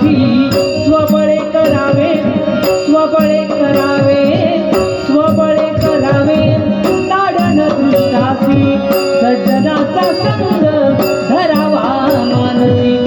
माझी स्वबळे करावे स्वबळे करावे स्वबळे करावे. ताडन दृष्टासी सज्जनाचा संग धरावा मानसी